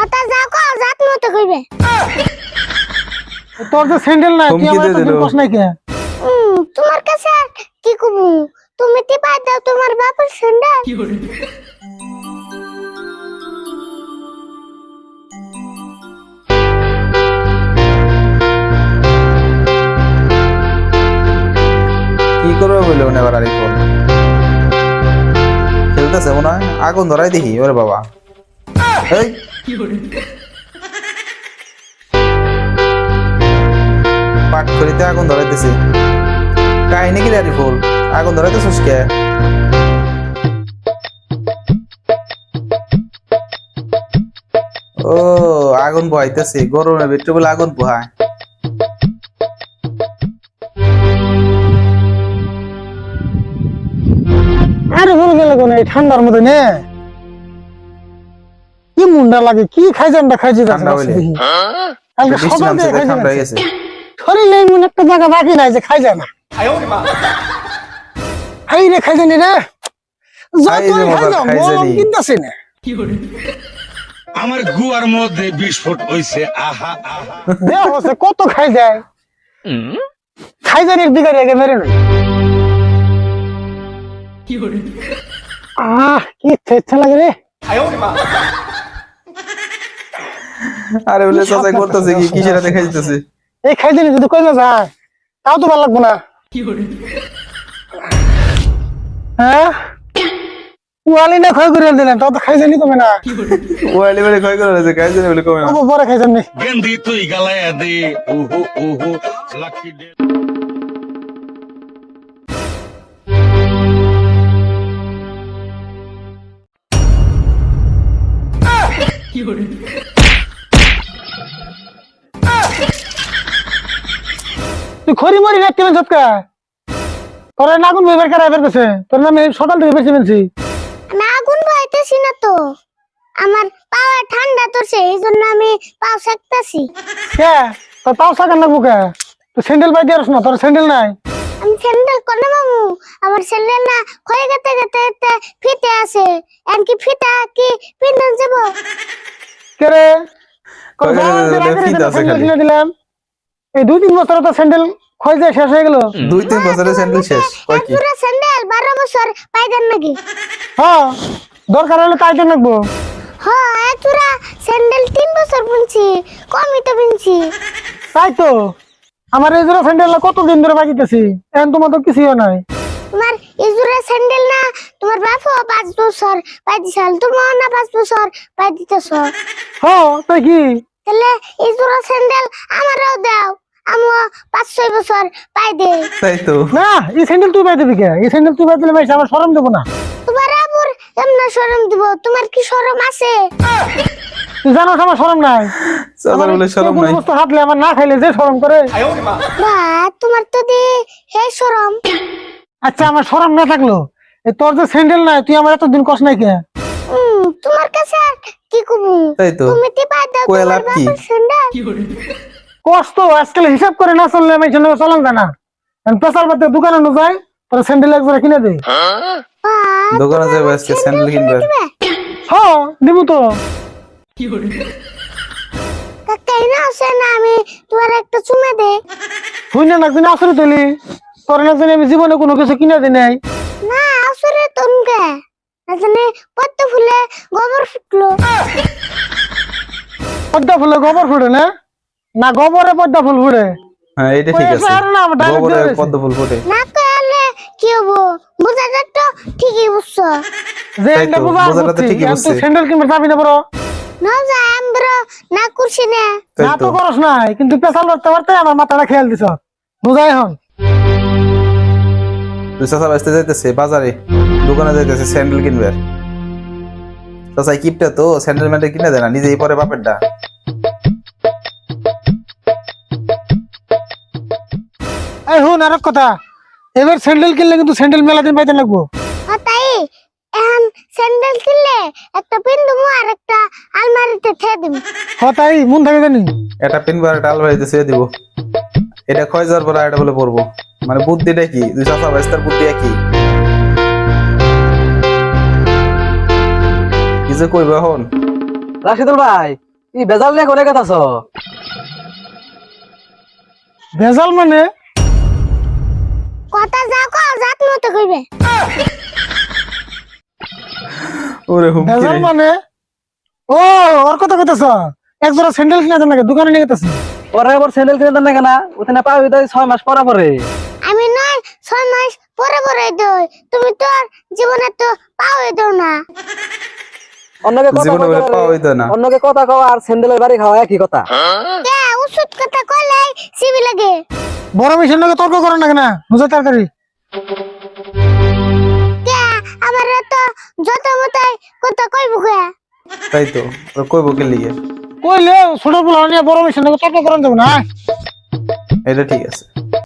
কথা যা কো জাত মতো কইবে। তোর যে স্যান্ডেল নাই তুই আমার দিলো। কস নাই কে তোমার কাছে কি কবু তুমি টিপা দাও তোমার বাপের স্যান্ডেল কি করবে বলে? খেলতেছে মনে হয়? আগুন ধরাই দেখি ওরে বাবা। এই! পাট করিতে আগুন ধরাইতেছি। কাহিনী কি রে আরিফুল? আগুন ধরাইতেছিস কে? ও, আগুন পোহাইতেছি গরমের ভিতরে বলে আগুন পোহায় আরে বলে গেলে কোন? ঠান্ডার মধ্যে নে। কি মুন্ডা লাগে কি খাইজানটা খাইছি ঠান্ডা। কালকে সকাল ঠান্ডা হয়ে শরীরে এমন একটা জায়গা বাকি নাই যে খাই যায় না খাই রে যতই। কিনতেছি না। আমার গুয়ার মধ্যে বিস্ফোট হইছে আহা আহা। দেহ হচ্ছে কত খাই যায়? খাই জানি দিকে রেগে মেরে নই। আহ কি লাগে রে। আরে বলে চাচাই করতেছে কি? কিসের হাতে খাই দিতেছে এই খাই জানি যদি কই না যায় তাও তো ভালো লাগবো না। কি করে হ্যাঁ? ওয়ালি না ক্ষয় করে দিলেন তাও তো খাই জানি কমে না। ওয়াইলি বেড়ে ক্ষয় করে রয়েছে খাই জানি বলে কমে না। ও পরে খাই জানি গেন্দি তুই গালায় দে ওহো ওহো লাকি ডে তুই খড়ি মরি রাখতে পেন সবকা। তোর নাগুন বের করে বের করছে। তোর নামে সকাল থেকে বেশি পেনছি আমি আগুন পাইতেছি না তো। আমার পাওয়া ঠান্ডা তোরছে এই জন্য আমি পাও সেকতেছি কে? তোর পাও সাকার লাগবো কে? তুই স্যান্ডেল পাই দিয়ে না তোর স্যান্ডেল নাই। আমি স্যান্ডেল কোনে মামু আমার স্যান্ডেল না ক্ষয়ে গেতে গেতে গেতে ফিতে আছে। এমনকি ফিতা কি পিন্দন যাব? কে রে? ফিতা আছে খালি। দিলাম। এই দুই তিন বছর তো স্যান্ডেল ক্ষয় যায় শেষ হয়ে গেল? দুই তিন বছরের স্যান্ডেল শেষ কয় কি? পুরো স্যান্ডেল বারো বছর পাইদেন নাকি? হ্যাঁ দরকার হলে তাই তো লাগবো হ্যাঁ এতুরা স্যান্ডেল তিন বছর বুনছি কমই তো বুনছি। তাই তো। আমার এই জোড়া স্যান্ডেল কতদিন ধরে বাজিতেছি? এখন তোমার তো কিছুই নাই। তোমার ইজুরা স্যান্ডেল না তোমার বাপও পাঁচ বছর দিছাল তোমার না পাঁচ বছর দিতেছ হ্যাঁ তাই কি? তাহলে ইজুরা স্যান্ডেল আমারও দাও। পাঁচ ছয় বছর পাই দে। তাই তো। না এই স্যান্ডেল তুই পাই দিবি কে? এই স্যান্ডেল তুই পাই দিলে ভাই আমার দেবো না। তোমার আবুর এমন শরম দিব? তোমার কি শরম আছে? তুই জানো আমার নাই। চাচার বলে শরম নাই। বস্তু হাতলে আমার না খাইলে যে সরম করে। বা তোমার তো দি হে শরম। আচ্ছা আমার সরম না থাকল। তোর যে স্যান্ডেল নাই তুই আমার এতদিন কষ্ট নাই কে? তোমার কাছে কি কবু? তাই তো। তুমি টিপা দাও কয়ে তোমার কি? বাপের স্যান্ডেল কষ্ট আজকাল হিসাব করে না চললে আমি সঙ্গে চলন জানা পেশার বাদে দোকানে নো যায় তোর স্যান্ডেল একবার কিনে দে দোকানে যাবে আজকে স্যান্ডেল কিনবে। হ্যাঁ দিব তো। কাকাই না আছে না আমি তোমার একটা চুমে দে তুই না একদিন আসরে তুলি তোর না জানি আমি জীবনে কোনো কিছু কিনে দিই নাই। না আসরে তনকে জানে পদ্ম ফুলে গোবর ফুটলো। পদ্মা ফুলে গোবর ফুটে না? না গোবরে পদ্মা ফুল ফুটে। হ্যাঁ এটা ঠিক আছে। না, গোবরে পদ্ম ফুল ফোটে। না কইলে কি হব? বুঝা যাক তো ঠিকই বুঝছ। যে তো, বোঝা বোঝাটা তো ঠিকই বুঝছে। তুই স্যান্ডেল কিনবে যাবি না বড় না যা আমরা না করছি না। না তো তো। করস নাই কিন্তু পেশাল করতে পারতে আমার মাথাটা খেয়াল দিছ। বুঝাই এখন? তুই চাচা বাঁচতে যাইতেছে বাজারে। দোকানে যাইতেছে স্যান্ডেল কিনবে। চাচা কিপটা তো স্যান্ডেল ম্যান্ডেল কিনে দেয় না নিজেই পরে বাপেরটা। এই হুন আর কথা। এবার স্যান্ডেল কিনলে কিন্তু স্যান্ডেল মেলা দিন পাইতে লাগবো। তাই? এখন স্যান্ডেল কিনলে একটা পিন্দুমু আর একটা আলমারিতে থে দিম। হ তাই? মন থাকে জানি। এটা পিনবো আর এটা আলমারিতে শুয়ে দিব। এটা ক্ষয় যাওয়ার পরে এটা বলে পড়ব। মানে বুদ্ধিটা কি? দুই চাচা বাঁচতার বুদ্ধি একই। কি যে কইবা এখন? রাশিদুল ভাই ই বেজাল নিয়ে কোনে কথা ভেজাল মানে? কথা যা কও জাত মতো কইবে। ওরে হুমকি রে। মানে? ও ওর কথা কইতেছ? এক জোড়া স্যান্ডেল কিনে দেন নাকি? দোকানে নিয়ে গেতেছে। ওরা এবার স্যান্ডেল কিনে দেন না? ওখানে পাবি তাই ছয় মাস পরা পরে। আমি নয় ছয় মাস পরে পরে দই। তুমি তো আর জীবনে তো পাওই দাও না। অন্যকে কথা জীবনে পারে। হইতো না। অন্যকে কথা কও আর স্যান্ডেলের বাড়ি খাওয়া একই কথা। কে ওষুধ কথা কইলে সিবি লাগে। বড় মিশন নাকি তর্ক করেন না কেন? বুঝে তাড়াতাড়ি। কে? আমার তো যত মতাই কথা কইব কে? তাই তো ওরা কইব কে লিগে? কইলে ছোট বলা নিয়ে বড় মিশন নাকি তর্ক করেন দেব না। এটা ঠিক আছে।